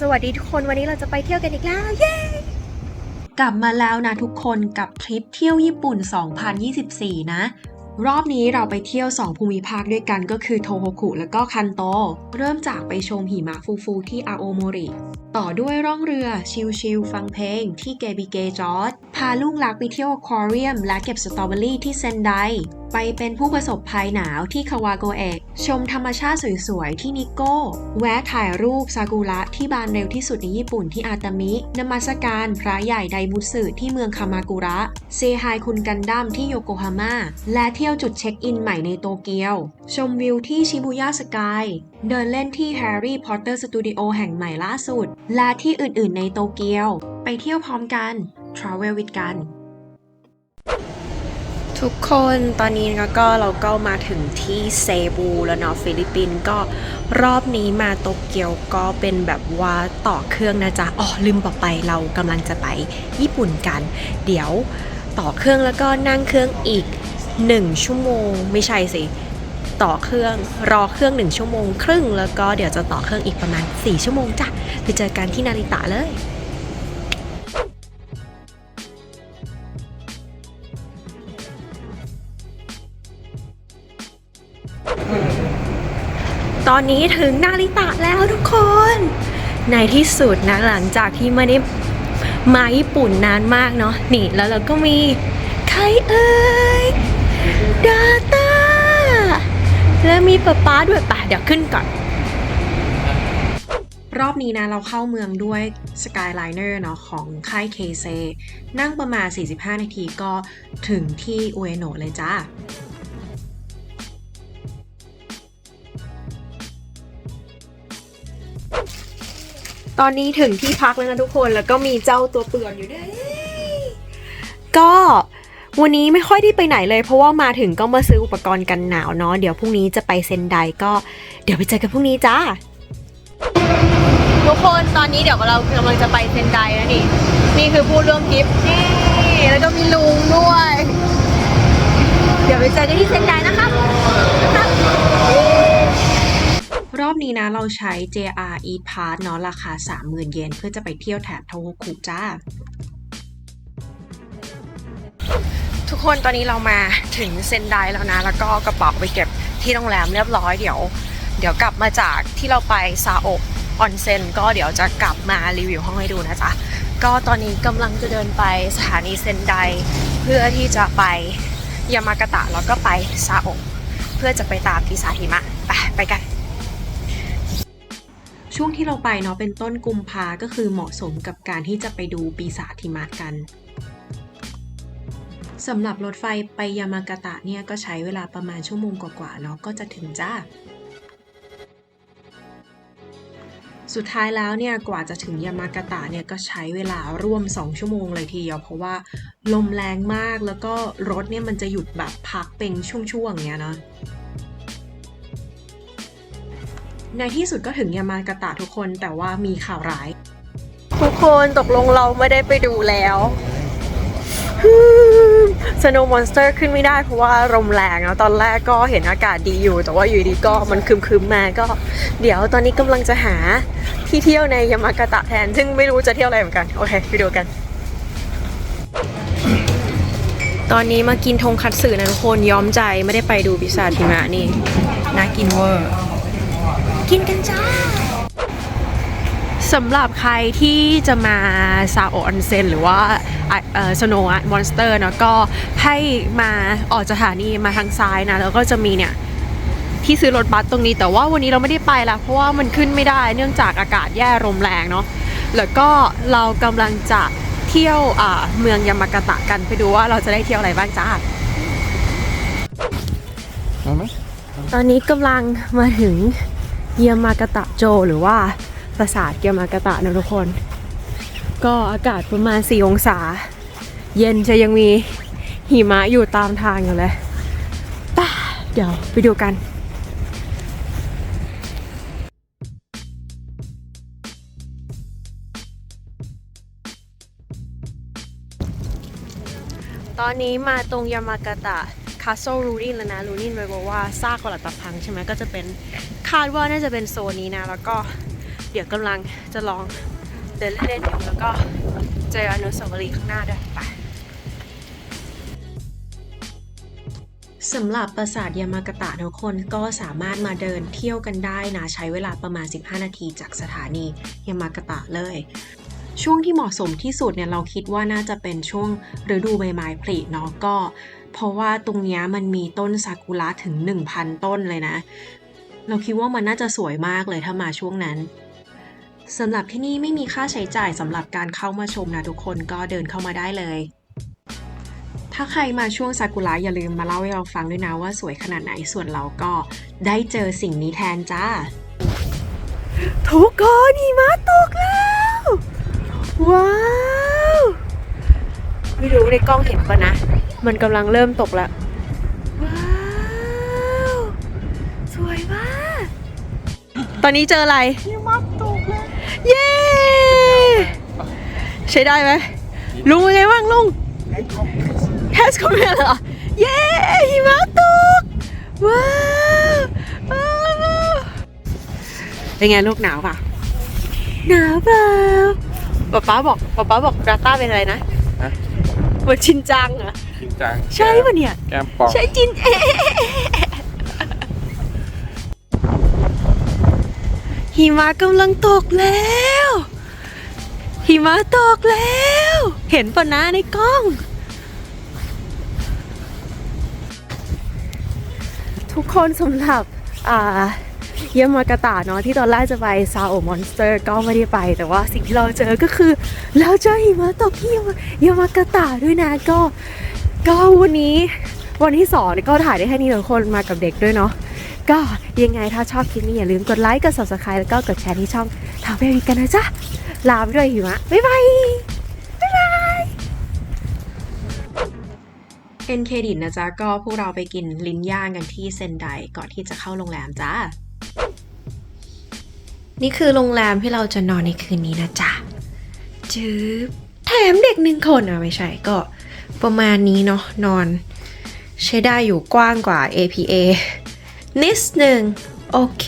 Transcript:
สวัสดีทุกคนวันนี้เราจะไปเที่ยวกันอีกแล้วเย้กลับมาแล้วนะทุกคนกับทริปเที่ยวญี่ปุ่น 2024 นะ รอบนี้เราไปเที่ยว 2 ภูมิภาคด้วยกันก็คือโทโฮคุและก็คันโต เริ่มจากไปชมหิมะฟูฟูที่อาโอโมริ ต่อด้วยร่องเรือชิลๆฟังเพลงที่เกบิเกจอร์ดพาลูกหลักไปเที่ยวอควาเรียมและเก็บสตรอเบอรี่ที่เซนได ไปเป็นผู้ประสบภัยหนาวที่คาวาโกเอะชมธรรมชาติสวยๆที่นิโก้ แวะถ่ายรูปซากุระที่บานเร็วที่สุดในญี่ปุ่นที่อาตามินมัสการพระใหญ่ไดมุสึที่เมืองคามากุระ เซฮายคุณกันดั้มที่โยโกฮาม่าและเที่ยวจุดเช็คอินใหม่ในโตเกียว ชมวิวที่ชิบุย่าสกายเดินเล่นที่แฮร์รี่พอตเตอร์สตูดิโอแห่งใหม่ล่าสุดและที่อื่นๆในโตเกียว ไปเที่ยวพร้อมกัน Travel with กัน ทุกคนตอนนี้ก็ก็เราก็มาถึงที่เซบูแล้วเนาะฟิลิปปินส์ก็รอบนี้มาโตเกียวก็เป็นแบบว่าต่อเครื่องนะจ๊ะอ๋อลืมบอกไปเรากำลังจะไปญี่ปุ่นกัน เดี๋ยวต่อเครื่องแล้วก็นั่งเครื่องอีก 1 ชั่วโมงไม่ใช่สิ ต่อเครื่องรอเครื่อง 1 ชั่วโมงครึ่ง แล้วก็เดี๋ยวจะต่อเครื่องอีกประมาณ 4 ชั่วโมงจ้ะไปเจอกันที่นาริตะเลยตอนนี้ถึงนาริตะแล้วทุกคน ในที่สุดนะหลังจากที่ไม่ได้มาญี่ปุ่นนานมากเนาะนี่แล้วเราก็มี ใครเอ่ยดา ต้าแล้วมีป๊าป๊าด้วยป่ะเดี๋ยวขึ้นก่อน รอบนี้นะเราเข้าเมืองด้วย Skyliner เนาะของค่ายเคเซนั่งประมาณ 45 นาทีก็ถึงที่อุเอโนะเลยจ้าตอนนี้ถึงที่พักแล้วนะทุกคนแล้วก็มีเจ้าตัวเปื่อนอยู่ด้วย ก็ วันนี้ไม่ค่อยได้ไปไหนเลยเพราะว่ามาถึงก็มาซื้ออุปกรณ์กันหนาวเนาะเดี๋ยวพรุ่งนี้จะไปเซนไดก็เดี๋ยวไปเจอกันพรุ่งนี้จ้าทุกคนตอนนี้เดี๋ยวเรากำลังจะไปเซนไดแล้วนี่ นี่คือผู้ร่วมทริปนี่แล้วก็มีลุงด้วย เดี๋ยวไปเจอกันที่เซนไดนะคะนะครับรอบนี้นะเราใช้ JR Eat Pass เนาะราคา 30,000 เยนเพื่อจะไปเที่ยวแถบโทโฮคุจ้า คนตอนนี้เรามาถึงเซนไดแล้วนะ แล้วก็กระเป๋าไปเก็บที่โรงแรมเรียบร้อยเดี๋ยว เดี๋ยวกลับมาจากที่เราไปซาโอะออนเซ็นก็เดี๋ยวจะกลับมารีวิวห้องให้ดูนะจ๊ะก็ตอนนี้กำลังจะเดินไปสถานีเซนได เพื่อที่จะไปยามากาตะแล้วก็ไปซาโอะเพื่อจะไปตามปีศาจหิมะไปไปกันช่วงที่เราไปเนาะเป็นต้นกุมภาก็คือเหมาะสมกับการที่จะไปดูปีศาจหิมะกัน สำหรับรถไฟไปยามากาตะเนี่ยก็ใช้เวลาประมาณชั่วโมงกว่าๆเนาะก็จะถึงจ้า สุดท้ายแล้วเนี่ยกว่าจะถึงยามากาตะเนี่ยก็ใช้เวลาร่วม 2 ชั่วโมงเลยทีเดียว เพราะว่าลมแรงมากแล้วก็รถเนี่ยมันจะหยุดแบบพักเป็นช่วงๆเงี้ยเนาะในที่สุดก็ถึงยามากาตะทุกคนแต่ว่ามีข่าวร้าย ทุกคนตกลงเราไม่ได้ไปดูแล้ว สโนว์มอนสเตอร์ขึ้นไม่ได้เพราะว่าลมแรงแล้วตอนแรกก็เห็นอากาศดีอยู่ แต่ว่าอยู่ดีก็มันคึมๆมาก็ เดี๋ยวตอนนี้กำลังจะหาที่เที่ยวในยามากาตะแทน ซึ่งไม่รู้จะเที่ยวอะไรเหมือนกัน โอเคไปดูกัน ตอนนี้มากินทงคัตสึนะทุกคนย้อมใจไม่ได้ไปดูพิซซ่าทิมะนี่น่ากินเวอร์ กินกันจ้า สำหรับใครที่จะมาซาโอออนเซนหรือว่าสโนว์มอนสเตอร์เนาะก็ให้มาออกจากสถานีมาทางซ้ายนะ แล้วก็จะมีเนี่ยที่ซื้อรถบัสตรงนี้ แต่ว่าวันนี้เราไม่ได้ไปละเพราะว่ามันขึ้นไม่ได้เนื่องจากอากาศแย่ลมแรงเนาะแล้วก็เรากำลังจะเที่ยวอ่าเมืองยามากาตะกันไปดูว่าเราจะได้เที่ยวอะไรบ้างจ้าตอนนี้กำลังมาถึงยามากาตะโจหรือว่า ปราสาทเยามากาตะนะทุกคน ก็อากาศประมาณ 4 องศา เย็นจะยังมีหิมะอยู่ตามทางอยู่เลยป่ะเดี๋ยวไปดูกันตอนนี้มาตรงยามากาตะคาส l e รูนินแล้วนะรูนินไว้บอกว่าซากปรักปักพังใช่ไหมก็จะเป็นคาดว่าน่าจะเป็นโซนนี้นะ แล้วก็ เดี๋ยวกำลังจะลองเดินเล่นๆอยู่แล้วก็เจออนุสาวรีย์ข้างหน้าด้วยไปสำหรับปราสาทยามากตะทุกคนก็สามารถมาเดินเที่ยวกันได้นะ ใช้เวลาประมาณ 15 นาทีจากสถานียามากตะเลย ช่วงที่เหมาะสมที่สุดเนี่ยเราคิดว่าน่าจะเป็นช่วงฤดูใบไม้ผลิเนาะก็ เพราะว่าตรงนี้มันมีต้นซากุระถึง 1,000 ต้นเลยนะ เราคิดว่ามันน่าจะสวยมากเลยถ้ามาช่วงนั้น สำหรับที่นี่ไม่มีค่าใช้จ่ายสำหรับการเข้ามาชมนะทุกคนก็เดินเข้ามาได้เลย ถ้าใครมาช่วงซากุระอย่าลืมมาเล่าให้เราฟังด้วยนะว่าสวยขนาดไหนส่วนเราก็ได้เจอสิ่งนี้แทนจ้าทุกคนหิมะตกแล้ว ว้าว ไม่รู้ในกล้องเห็นปะนะ มันกำลังเริ่มตกแล้ว ว้าว สวยมาก ตอนนี้เจออะไร เย้ ใช้ได้ไหมลุงเป็นไงบ้างลุงแฮสคอมเมนเหรอ เย้หิมะตกว้าวว้าวเป็นไงลูกหนาวป่ะ หนาวเปล่าป๊าป๊าบอกป๊าป๊าบอกราต้าเป็นอะไรนะฮะเหมือนชินจังเหรอะจริงจังใช่ปะเนี่ย แก้มปอง ใช่จินเอะ หิมะกำลังตกแล้ว หิมะตกแล้ว เห็นปะนะในกล้อง ทุกคนสำหรับอ่าเยามากาตะเนาะที่ตอนแรกจะไปซาโอมอนสเตอร์ก็ไม่ได้ไป แต่ว่าสิ่งที่เราเจอก็คือ เราเจอหิมะตกที่เยามายามากาตะด้วยนะก็ก็วันนี้วันที่สองก็ถ่ายได้แค่นี้ทุกคนมากับเด็กด้วยเนาะ ก็ยังไงถ้าชอบคลิปนี้อย่าลืมกดไลค์ กด subscribe แล้วก็กดแชร์ที่ช่องทาวเวรีกันนะจ๊ะ ลาไปด้วยหิมะบ๊ายบาย เอ็นเครดิตนะจ๊ะ ก็พวกเราไปกินลิ้นย่างกันที่เซนไดก่อนที่จะเข้าโรงแรมจ้า นี่คือโรงแรมที่เราจะนอนในคืนนี้นะจ๊ะจืบแถมเด็กหนึ่งคนอะไม่ใช่ก็ประมาณนี้เนาะนอน ใช้ได้อยู่กว้างกว่า APA นิดหนึ่งโอเค